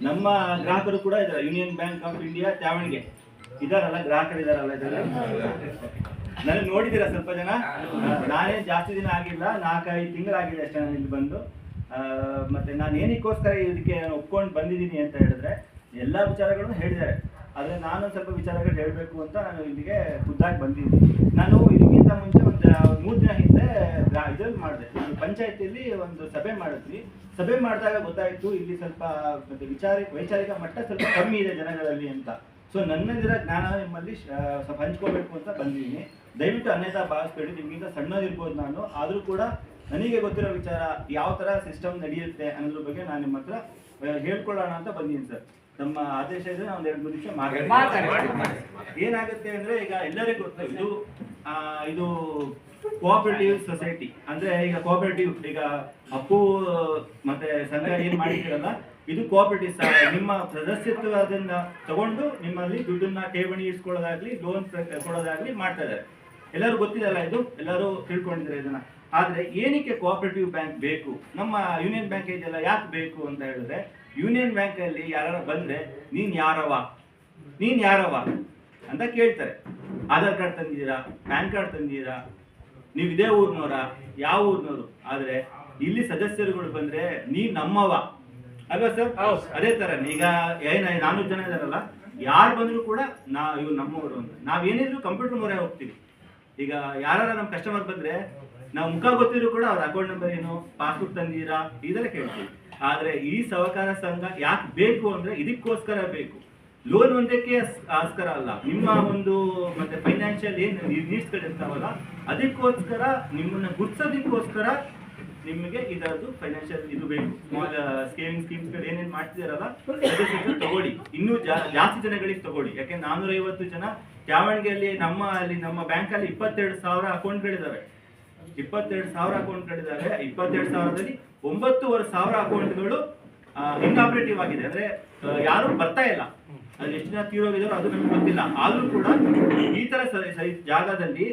ನಮ್ಮ ಗ್ರಾಹಕರು ಕೂಡ ಇದ್ದಾರೆ. ಯೂನಿಯನ್ ಬ್ಯಾಂಕ್ ಆಫ್ ಇಂಡಿಯಾ ತ್ಯಾವಣಿಗೆ ಇದಾರಲ್ಲ, ಗ್ರಾಹಕರು ಇದಾರಲ್ಲ ಇದರಲ್ಲಿ? ನನಗೆ ನೋಡಿದ್ದೀರಾ ಸ್ವಲ್ಪ ಜನ? ನಾನೇ ಜಾಸ್ತಿ ದಿನ ಆಗಿಲ್ಲ. ನಾಲ್ಕೈದು ತಿಂಗಳಾಗಿದೆ ಅಷ್ಟೇ ನಾನು ಇಲ್ಲಿ ಬಂದು. ಮತ್ತೆ ನಾನು ಏನಕ್ಕೋಸ್ಕರ ಇದಕ್ಕೆ ನಾನು ಒಪ್ಕೊಂಡು ಬಂದಿದ್ದೀನಿ ಅಂತ ಹೇಳಿದ್ರೆ ಎಲ್ಲ ವಿಚಾರಗಳನ್ನು ಹೇಳಿದ್ದಾರೆ. ಆದರೆ ನಾನು ಸ್ವಲ್ಪ ವಿಚಾರಗಳು ಹೇಳಬೇಕು ಅಂತ ನಾನು ಇಲ್ಲಿಗೆ ಖುದ್ದಾಗಿ ಬಂದಿದ್ದೀನಿ. ನಾನು ಇದಕ್ಕಿಂತ ಮುಂಚೆ ಒಂದು ಮೂರು ದಿನ ಹಿಂದೆ ಗ್ರಾ- ಇದ್ರಲ್ಲಿ ಮಾಡಿದೆ ಪಂಚಾಯತಿಯಲ್ಲಿ ಒಂದು ಸಭೆ ಮಾಡಿದ್ವಿ. ಸಭೆ ಮಾಡಿದಾಗ ಗೊತ್ತಾಯಿತು ಇಲ್ಲಿ ಸ್ವಲ್ಪ ವಿಚಾರ ವೈಚಾರಿಕ ಮಟ್ಟ ಸ್ವಲ್ಪ ಕಮ್ಮಿ ಇದೆ ಜನಗಳಲ್ಲಿ ಅಂತ. ಸೊ ನನ್ನದಿರೋ ಜ್ಞಾನ ನಿಮ್ಮಲ್ಲಿ ಸ್ವಲ್ಪ ಹಂಚ್ಕೋಬೇಕು ಅಂತ ಬಂದಿದ್ದೀನಿ. ದಯವಿಟ್ಟು ಅನ್ಯತಾ ಭಾವಿಸ್ಬೇಡಿ ನಿಮ್ಗಿಂತ ಸಣ್ಣದಿರ್ಬೋದು ನಾನು. ಆದರೂ ಕೂಡ ನನಗೆ ಗೊತ್ತಿರೋ ವಿಚಾರ ಯಾವ ಥರ ಸಿಸ್ಟಮ್ ನಡೆಯುತ್ತೆ ಅನ್ನೋದ್ರ ಬಗ್ಗೆ ನಾನು ನಿಮ್ಮ ಹತ್ರ ಹೇಳ್ಕೊಳ್ಳೋಣ ಅಂತ ಬಂದಿದ್ದೀನಿ ಸರ್. ನಮ್ಮ ಆದೇಶ ಇದ್ರೆ ನಾವು ಒಂದು ಎರಡು ಮೂರು ನಿಮಿಷ ಮಾತಾಡಿ ಏನಾಗುತ್ತೆ ಅಂದ್ರೆ ಈಗ ಎಲ್ಲರಿಗೂ ಗೊತ್ತು ಇದು ಇದು ಕೋಆಪರೇಟಿವ್ ಸೊಸೈಟಿ ಅಂದ್ರೆ ಈಗ ಕೋಆಪರೇಟಿವ್ ಈಗ ಅಪ್ಪು, ಮತ್ತೆ ಸಂಘ ಏನ್ ಮಾಡಿದ್ದೀರಲ್ಲ, ಇದು ಕೋಆಪರೇಟಿವ್ ನಿಮ್ಮ ಸದಸ್ಯತ್ವ ಅದನ್ನ ತಗೊಂಡು ನಿಮ್ಮಲ್ಲಿ ದುಡ್ಡನ್ನ ಠೇವಣಿ ಇಸ್ಕೊಳ್ಳೋದಾಗ್ಲಿ ಲೋನ್ ಕೊಡೋದಾಗ್ಲಿ ಮಾಡ್ತಾ ಇದ್ದಾರೆ. ಎಲ್ಲರೂ ಗೊತ್ತಿದೆಲ್ಲ ಇದು? ಎಲ್ಲರೂ ತಿಳ್ಕೊಂಡಿದ್ದಾರೆ ಇದನ್ನ? ಆದ್ರೆ ಏನಕ್ಕೆ ಕೋಆಪರೇಟಿವ್ ಬ್ಯಾಂಕ್ ಬೇಕು? ನಮ್ಮ ಯೂನಿಯನ್ ಬ್ಯಾಂಕ್ ಇದೆಲ್ಲ ಯಾಕೆ ಬೇಕು ಅಂತ ಹೇಳಿದ್ರೆ ಯೂನಿಯನ್ ಬ್ಯಾಂಕ್ ಅಲ್ಲಿ ಯಾರು ಬಂದ್ರೆ, ನೀನ್ ಯಾರವ ನೀನ್ ಯಾರವ ಅಂತ ಕೇಳ್ತಾರೆ. ಆಧಾರ್ ಕಾರ್ಡ್ ತಂದಿದ್ದೀರಾ? ಪ್ಯಾನ್ ಕಾರ್ಡ್ ತಂದಿದ್ದೀರಾ? ನೀವು ಇದೇ ಊರ್ನವರ? ಯಾವ ಊರ್ನವ್ರು? ಆದ್ರೆ ಇಲ್ಲಿ ಸದಸ್ಯರುಗಳು ಬಂದ್ರೆ ನೀ ನಮ್ಮವ ಅಲ್ವಾ ಸರ್? ಅದೇ ತರ ಈಗ ಏನ ನಾನೂರು ಜನ ಇದಾರಲ್ಲ ಯಾರು ಬಂದ್ರು ಕೂಡ ನಾ ಇವ್ ನಮ್ಮವರು ಅಂತ. ನಾವೇನಿದ್ರು ಕಂಪ್ಯೂಟರ್ ಮೊರೆ ಹೋಗ್ತೀವಿ. ಈಗ ಯಾರ ನಮ್ಮ ಕಸ್ಟಮರ್ ಬಂದ್ರೆ ನಾವು ಮುಖ ಗೊತ್ತಿದ್ರು ಕೂಡ ಅವ್ರ ಅಕೌಂಟ್ ನಂಬರ್ ಏನು ಪಾಸ್ಬುಕ್ ತಂದಿರಾ ಇದೆಲ್ಲ ಕೇಳ್ತೀವಿ. ಆದ್ರೆ ಈ ಸಹಕಾರ ಸಂಘ ಯಾಕೆ ಬೇಕು ಅಂದ್ರೆ ಇದಕ್ಕೋಸ್ಕರ ಬೇಕು. ಲೋನ್ ಒಂದಕ್ಕೆ ಆಸ್ಕರ ಅಲ್ಲ. ನಿಮ್ಮ ಒಂದು ಮತ್ತೆ ಫೈನಾನ್ಷಿಯಲ್ ಏನು ನೀಡ್ಸ್ಗಳು ಇರ್ತಾವಲ್ಲ, ಅದಕ್ಕೋಸ್ಕರ ನಿಮ್ಮನ್ನ ಗುರ್ಸೋದಕ್ಕೋಸ್ಕರ ನಿಮಗೆ ಇದರದ್ದು ಫೈನಾನ್ಷಿಯಲ್ ಇದು ಬೇಕು. ಸ್ಮಾಲ್ ಸೇವಿಂಗ್ ಸ್ಕೀಮ್ಸ್ ಏನೇನ್ ಮಾಡ್ತಿದಾರಲ್ಲ ತಗೊಳ್ಳಿ. ಇನ್ನೂ ಜಾಸ್ತಿ ಜನಗಳಿಗೆ ತಗೊಳ್ಳಿ. ಯಾಕೆ ನಾನೂರ ಐವತ್ತು ಜನ ದಾವಣಗೆರೆಯಲ್ಲಿ ನಮ್ಮ ಅಲ್ಲಿ, ನಮ್ಮ ಬ್ಯಾಂಕ್ ಅಲ್ಲಿ ಇಪ್ಪತ್ತೆರಡು ಸಾವಿರ ಅಕೌಂಟ್ಗಳಿದಾವೆ ಇಪ್ಪತ್ತೆರಡು ಸಾವಿರ ಅಕೌಂಟ್ಗಳಿದಾವೆ ಇಪ್ಪತ್ತೆರಡು ಸಾವಿರದಲ್ಲಿ ಒಂಬತ್ತುವರೆ ಸಾವಿರ ಅಕೌಂಟ್ಗಳು ಇನ್ಆಪರೇಟಿವ್ ಆಗಿದೆ. ಅಂದ್ರೆ ಯಾರು ಬರ್ತಾ ಇಲ್ಲ. ಅದು ಎಷ್ಟು ಜನ ತೀರೋಗಿದಾರೋ ಅದು ನಮ್ಗೆ ಗೊತ್ತಿಲ್ಲ. ಆದ್ರೂ ಕೂಡ ಈ ತರ ಜಾಗದಲ್ಲಿ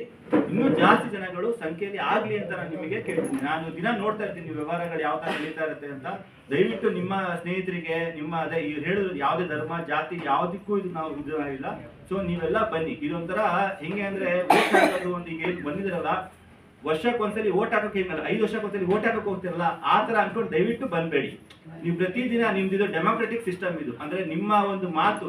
ಇನ್ನೂ ಜಾಸ್ತಿ ಜನಗಳು ಸಂಖ್ಯೆಯಲ್ಲಿ ಆಗ್ಲಿ ಅಂತ ನಾನು ನಿಮಗೆ ಕೇಳ್ತೀನಿ. ನಾನು ದಿನ ನೋಡ್ತಾ ಇರ್ತೀನಿ ವ್ಯವಹಾರಗಳು ಯಾವ ತರ ನಡೀತಾ ಇರುತ್ತೆ ಅಂತ. ದಯವಿಟ್ಟು ನಿಮ್ಮ ಸ್ನೇಹಿತರಿಗೆ, ನಿಮ್ಮ ಅದೇ ಈ ಹೇಳಿದ್ರು ಯಾವುದೇ ಧರ್ಮ, ಜಾತಿ ಯಾವುದಕ್ಕೂ ಇದು ನಾವು ಇಲ್ಲ ಸೊ ನೀವೆಲ್ಲ ಬನ್ನಿ. ಇದೊಂಥರ ಹೆಂಗೆ ಅಂದ್ರೆ ಒಂದು ಈಗ ಬಂದಿದ್ರಲ್ಲ, ವರ್ಷಕ್ಕೊಂದ್ಸಲಿ ಓಟ್ ಹಾಕೋಕೆ ಹೆಂಗಲ್ಲ ಐದು ವರ್ಷಕ್ಕೊಂದ್ಸಲಿ ಓಟ್ ಹಾಕೋಕೆ ಹೋಗ್ತಿರಲ್ಲ? ಆ ತರ ಅನ್ಕೊಂಡು ದಯವಿಟ್ಟು ಬಂದ್ಬೇಡಿ. ನೀವು ಪ್ರತಿದಿನ ನಿಮ್ದು ಡೆಮೋಕ್ರೆಟಿಕ್ ಸಿಸ್ಟಮ್ ಇದು. ಅಂದ್ರೆ ನಿಮ್ಮ ಒಂದು ಮಾತು